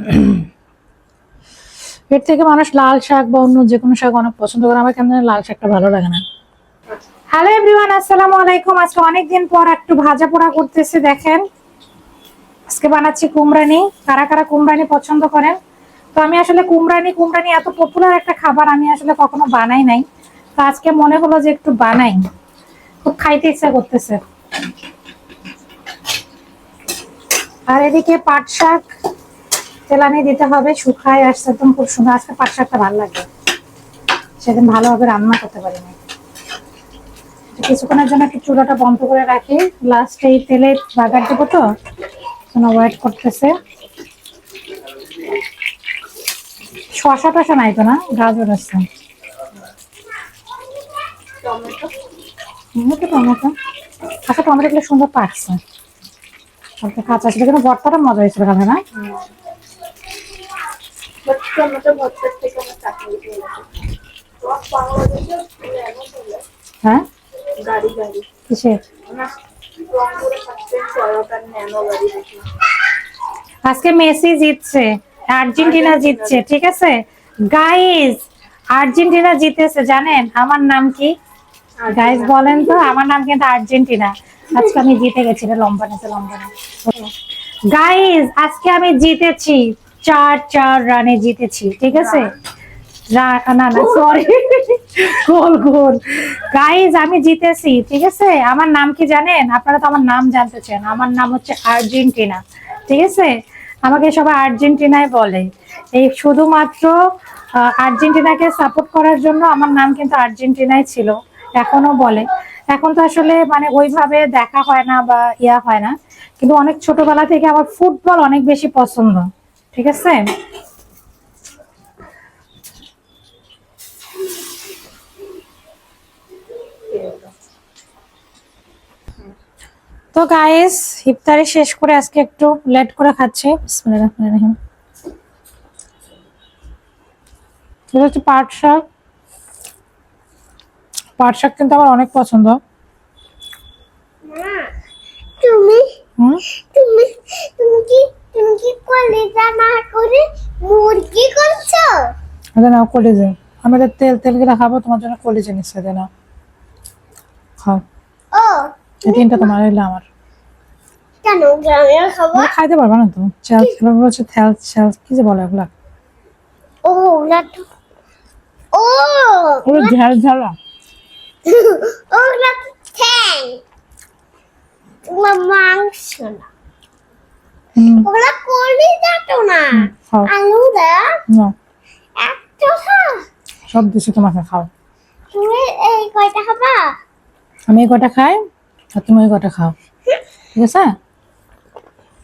এর থেকে মানুষ লাল শাক বা অন্য যে কোনো শাক অনেক পছন্দ করে। আমার কেন লাল শাকটা ভালো লাগে না। হ্যালো এভরিওয়ান আসসালামু আলাইকুম। আজকে অনেকদিন পর একটু ভাজা পোড়া করতেছে, দেখেন। আজকে বানাচ্ছি কুমড়ানি। কারা কারা কুমড়ানি পছন্দ করেন? তো আমি আসলে কুমড়ানি কুমড়ানি এত পপুলার একটা খাবার আমি আসলে কখনো বানাই নাই। তো আজকে মনে হলো যে একটু বানাই। খুব খাইতে ইচ্ছা করতেছে। আর এদিকে পাট শাক। তেলানি দিতে হবে শুকায় আসছে একদম খুব সুন্দর। আজকে পাট শাকটা ভালো লাগে। সেদিন ভালোভাবে রান্না করতে পারিনি। কিছুক্ষণের জন্য একটু চুলাটা বন্ধ করে রাখি। লাস্টে এই তেলে বাগার দেবো তো ওয়েট করতেছে। শশা টশা নাই তো না? গাজর আছে। একটু টমেটো আচ্ছা টমেটো গুলো সুন্দর পাকছে। কাঁচা ছিল কিন্তু ভর্তাটা মজা হয়েছিল না? টমেটো ভর্তার থেকে আমার চাটনি হ্যাঁ? গাড়ি গাড়ি। কিসের? আজকে মেসি জিতছে আর্জেন্টিনা জিতছে ঠিক আছে? গাইস আর্জেন্টিনা জিতেছে জানেন? আমার নাম কি? গাইজ বলেন তো আমার নাম কিন্তু আর্জেন্টিনা। আজকে আমি জিতে গেছি লম্বা নিতে লম্বা গাইস আজকে আমি জিতেছি। চার চার রানে জিতেছি, ঠিক আছে? না না সরি গোল গোল। গাইজ আমি জিতেছি, ঠিক আছে? আমার নাম কি জানেন? আপনারা তো আমার নাম জানতে চান। আমার নাম হচ্ছে আর্জেন্টিনা, ঠিক আছে? আমাকে সবাই আর্জেন্টিনায় বলে। এই শুধুমাত্র আর্জেন্টিনাকে সাপোর্ট করার জন্য আমার নাম কিন্তু আর্জেন্টিনায় ছিল এখনও বলে। এখন তো আসলে মানে ওইভাবে দেখা হয় না বা ইয়া হয় না। কিন্তু অনেক ছোটবেলা থেকে আমার ফুটবল অনেক বেশি পছন্দ। ঠিক আছে? তো গাইস ইফতারি শেষ করে আজকে একটু লেট করে খাচ্ছে। রহিম। এটা হচ্ছে পাট শাক। পাট শাক কিন্তু আমার অনেক পছন্দ। তুমি? হুম? তুমি তুমি? তুমি কি কলেজা না করে মুরগি করছ এটা নাও কলিজে আমি এটা তেল তেল করে খাব তোমার জন্য কলিজে নিচ্ছে দে নাও খাও। এই তিনটা তোমার এলে আমার। খাইতে পারবে না তো? চাল হচ্ছে থ্যাল চাল কি যে বলে ও ওগুলা তো ও! ওগুলো ঝাল ঝালা ওগুলা ঠ্যাং। ওগুলা মাংস না। ওগুলা কলিজা তো না। আলু দা না। সব দিছি তোমাকে খাও। তুমি এই কয়টা খাবা? আমি এই কটা খাই আর তুমি ওই কটা খাও। ঠিক আছে?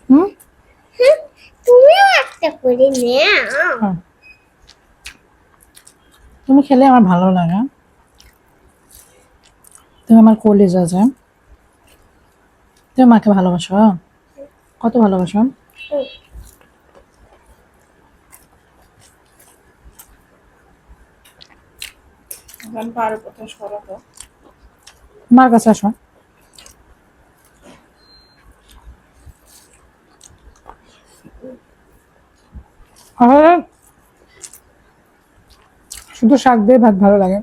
হুম? হুম, তুমিও একটা করে নাও। তুমি খেলে আমার ভালো লাগে। তুমি আমার কলিজা আছে তুমি মাকে ভালোবাসো কত ভালোবাসো? এখন পারো কোথায় সরাতো মার কাছে আসো। শুধু শাক দিয়ে ভাত ভালো লাগে।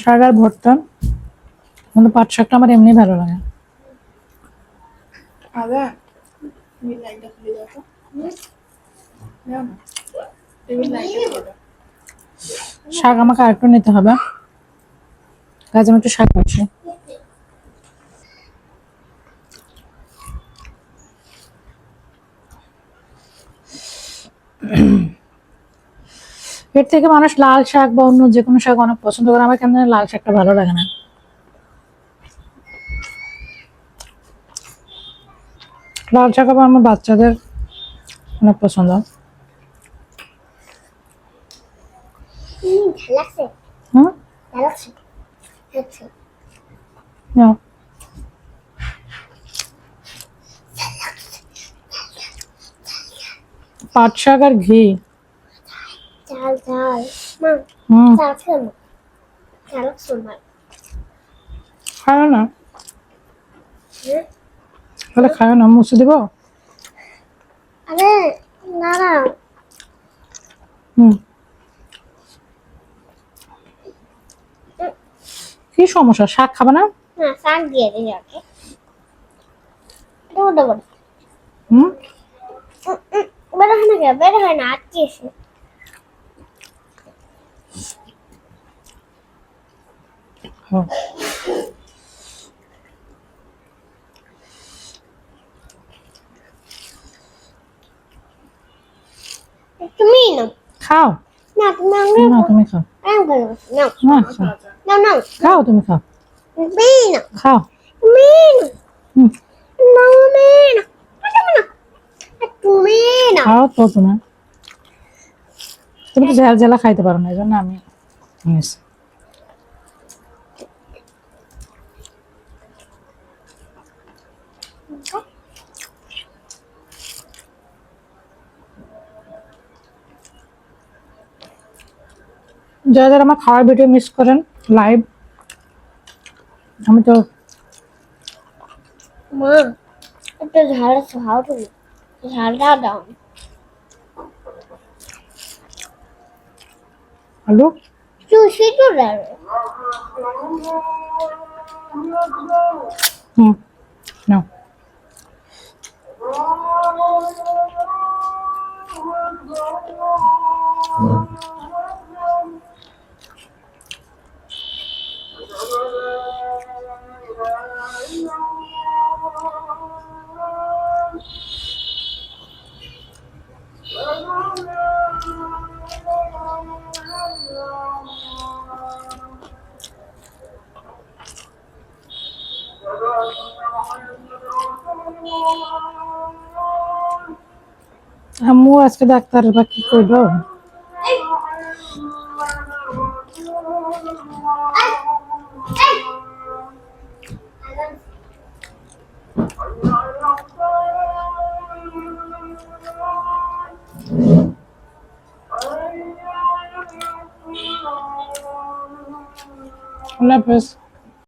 শাক আর ভর্তা। কিন্তু পাট শাকটা আমার এমনি ভালো লাগে। আগে শাক আমাকে আরেকটু নিতে হবে। কাজ আমি একটু শাক আছি। এর থেকে মানুষ লাল শাক বা অন্য যে কোনো শাক অনেক পছন্দ করে। আমার কেন লাল শাকটা ভালো লাগে না। লাল শাক আবার আমার বাচ্চাদের অনেক পছন্দ। পাট শাক আর ঘি। চাল চাল মা হুম। চাল খেলো চাল শোনা খাও না? তাহলে খাও না মুছে দিব? আরে না না। হুম। কি সমস্যা? শাক খাবে না? না শাক দিয়ে দিই ওকে। হুম? বের হয় না কেন? বের হয় না আটকে এসে হ্যাঁ। তুমি না খাও। না তুমি খাও না খাও। তুমি খাও খাও খাও তো তোমার তুমি তো ঝাল ঝালা খাইতে পারো না এই জন্য আমি যারা যারা আমার খাওয়ার ভিডিও মিস করেন লাইভ আমি তো মা একটু ঝাল খাও তুমি ঝালটা দাও। আলু চুষি তো দাও হুম। নাও। আম্মু আজকে ডাক্তার বা কি আল্লাহ হাফেজ।